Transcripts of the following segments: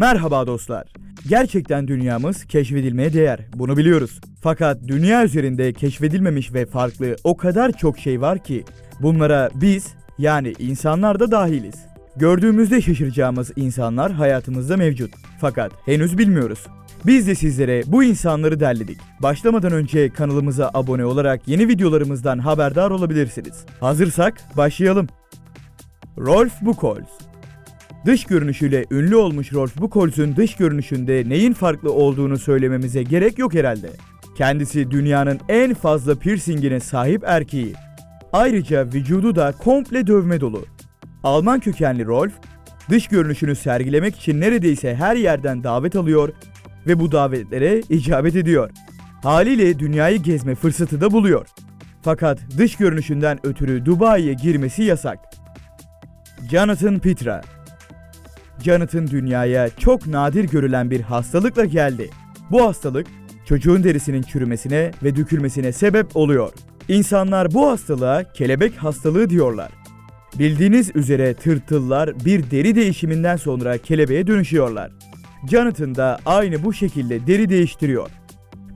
Merhaba dostlar. Gerçekten dünyamız keşfedilmeye değer. Bunu biliyoruz. Fakat dünya üzerinde keşfedilmemiş ve farklı o kadar çok şey var ki bunlara biz yani insanlar da dahiliz. Gördüğümüzde şaşıracağımız insanlar hayatımızda mevcut. Fakat henüz bilmiyoruz. Biz de sizlere bu insanları derledik. Başlamadan önce kanalımıza abone olarak yeni videolarımızdan haberdar olabilirsiniz. Hazırsak başlayalım. Rolf Buchholz Dış görünüşüyle ünlü olmuş Rolf Buchholz'un dış görünüşünde neyin farklı olduğunu söylememize gerek yok herhalde. Kendisi dünyanın en fazla piercingine sahip erkeği. Ayrıca vücudu da komple dövme dolu. Alman kökenli Rolf, dış görünüşünü sergilemek için neredeyse her yerden davet alıyor ve bu davetlere icabet ediyor. Haliyle dünyayı gezme fırsatı da buluyor. Fakat dış görünüşünden ötürü Dubai'ye girmesi yasak. Jonathan Petra Jonathan dünyaya çok nadir görülen bir hastalıkla geldi. Bu hastalık çocuğun derisinin çürümesine ve dökülmesine sebep oluyor. İnsanlar bu hastalığa kelebek hastalığı diyorlar. Bildiğiniz üzere tırtıllar bir deri değişiminden sonra kelebeğe dönüşüyorlar. Jonathan da aynı bu şekilde deri değiştiriyor.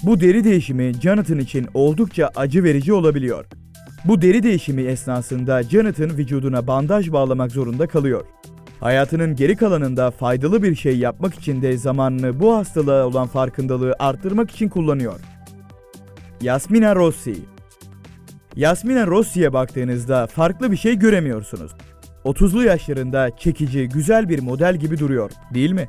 Bu deri değişimi Jonathan için oldukça acı verici olabiliyor. Bu deri değişimi esnasında Jonathan vücuduna bandaj bağlamak zorunda kalıyor. Hayatının geri kalanında faydalı bir şey yapmak için de zamanını bu hastalığa olan farkındalığı arttırmak için kullanıyor. Yasmina Rossi Yasmina Rossi'ye baktığınızda farklı bir şey göremiyorsunuz. 30'lu yaşlarında çekici, güzel bir model gibi duruyor, değil mi?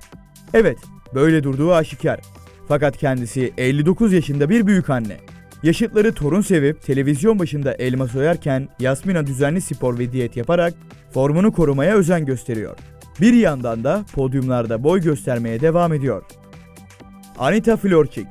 Evet, böyle durduğu aşikar. Fakat kendisi 59 yaşında bir büyük anne. Yaşıtları torun sevip televizyon başında elma soyarken Yasmina düzenli spor ve diyet yaparak formunu korumaya özen gösteriyor. Bir yandan da podyumlarda boy göstermeye devam ediyor. Anita Florchik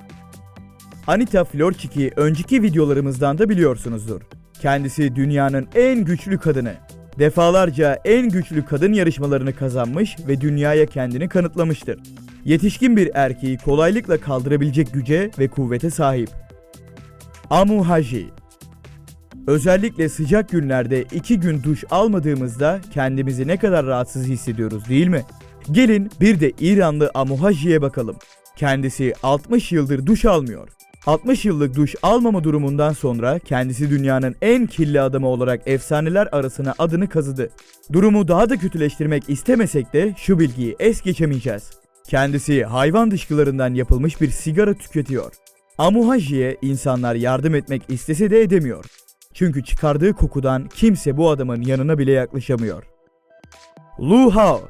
Anita Florchik'i önceki videolarımızdan da biliyorsunuzdur. Kendisi dünyanın en güçlü kadını. Defalarca en güçlü kadın yarışmalarını kazanmış ve dünyaya kendini kanıtlamıştır. Yetişkin bir erkeği kolaylıkla kaldırabilecek güce ve kuvvete sahip. Amu Haji Özellikle sıcak günlerde iki gün duş almadığımızda kendimizi ne kadar rahatsız hissediyoruz değil mi? Gelin bir de İranlı Amuhaji'ye bakalım. Kendisi 60 yıldır duş almıyor. 60 yıllık duş almama durumundan sonra kendisi dünyanın en kirli adamı olarak efsaneler arasına adını kazıdı. Durumu daha da kötüleştirmek istemesek de şu bilgiyi es geçemeyeceğiz. Kendisi hayvan dışkılarından yapılmış bir sigara tüketiyor. Amuhaji'ye insanlar yardım etmek istese de edemiyor. Çünkü çıkardığı kokudan kimse bu adamın yanına bile yaklaşamıyor. Lu Hao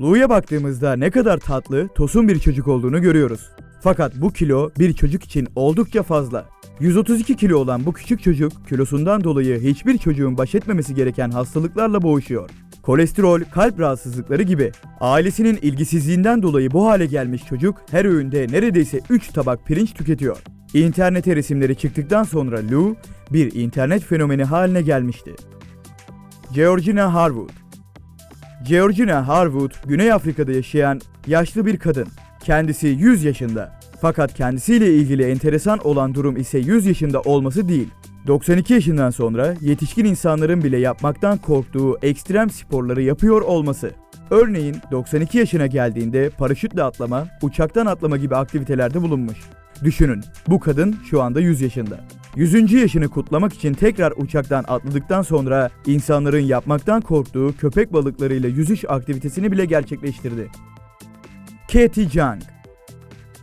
Lu'ya baktığımızda ne kadar tatlı, tosun bir çocuk olduğunu görüyoruz. Fakat bu kilo bir çocuk için oldukça fazla. 132 kilo olan bu küçük çocuk kilosundan dolayı hiçbir çocuğun baş etmemesi gereken hastalıklarla boğuşuyor. Kolesterol, kalp rahatsızlıkları gibi. Ailesinin ilgisizliğinden dolayı bu hale gelmiş çocuk her öğünde neredeyse 3 tabak pirinç tüketiyor. İnternete resimleri çıktıktan sonra Lou bir internet fenomeni haline gelmişti. Georgina Harwood Georgina Harwood, Güney Afrika'da yaşayan yaşlı bir kadın. Kendisi 100 yaşında. Fakat kendisiyle ilgili enteresan olan durum ise 100 yaşında olması değil. 92 yaşından sonra yetişkin insanların bile yapmaktan korktuğu ekstrem sporları yapıyor olması. Örneğin 92 yaşına geldiğinde paraşütle atlama, uçaktan atlama gibi aktivitelerde bulunmuş. Düşünün, bu kadın şu anda 100 yaşında. 100. yaşını kutlamak için tekrar uçaktan atladıktan sonra insanların yapmaktan korktuğu köpek balıklarıyla yüzüş aktivitesini bile gerçekleştirdi. Katie Jung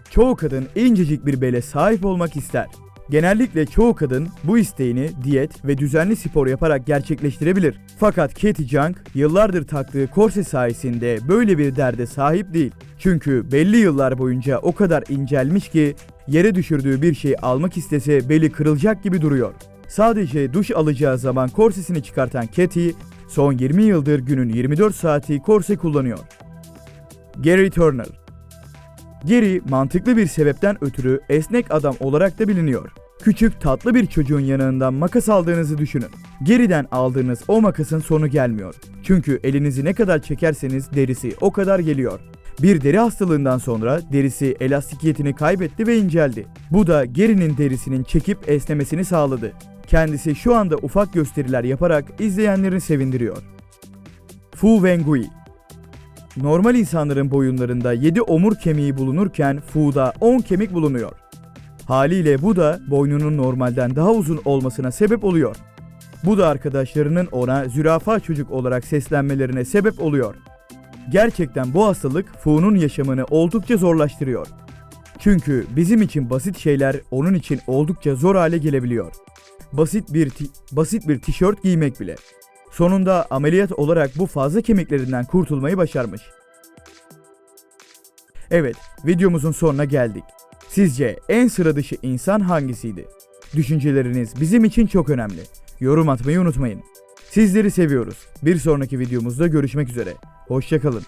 Çoğu kadın incecik bir bele sahip olmak ister. Genellikle çoğu kadın bu isteğini diyet ve düzenli spor yaparak gerçekleştirebilir. Fakat Katie Jung yıllardır taktığı korse sayesinde böyle bir derde sahip değil. Çünkü belli yıllar boyunca o kadar incelmiş ki yere düşürdüğü bir şey almak istese beli kırılacak gibi duruyor. Sadece duş alacağı zaman korsesini çıkartan Katie son 20 yıldır günün 24 saati korse kullanıyor. Gary Turner Gary mantıklı bir sebepten ötürü esnek adam olarak da biliniyor. Küçük tatlı bir çocuğun yanından makas aldığınızı düşünün. Geriden aldığınız o makasın sonu gelmiyor. Çünkü elinizi ne kadar çekerseniz derisi o kadar geliyor. Bir deri hastalığından sonra derisi elastikiyetini kaybetti ve inceldi. Bu da Gary'nin derisinin çekip esnemesini sağladı. Kendisi şu anda ufak gösteriler yaparak izleyenlerini sevindiriyor. Fu Wengui Normal insanların boyunlarında 7 omur kemiği bulunurken Fu'da 10 kemik bulunuyor. Haliyle bu da boynunun normalden daha uzun olmasına sebep oluyor. Bu da arkadaşlarının ona zürafa çocuk olarak seslenmelerine sebep oluyor. Gerçekten bu hastalık Fu'nun yaşamını oldukça zorlaştırıyor. Çünkü bizim için basit şeyler onun için oldukça zor hale gelebiliyor. Basit bir basit bir tişört giymek bile. Sonunda ameliyat olarak bu fazla kemiklerinden kurtulmayı başarmış. Evet, videomuzun sonuna geldik. Sizce en sıra dışı insan hangisiydi? Düşünceleriniz bizim için çok önemli. Yorum atmayı unutmayın. Sizleri seviyoruz. Bir sonraki videomuzda görüşmek üzere. Hoşçakalın.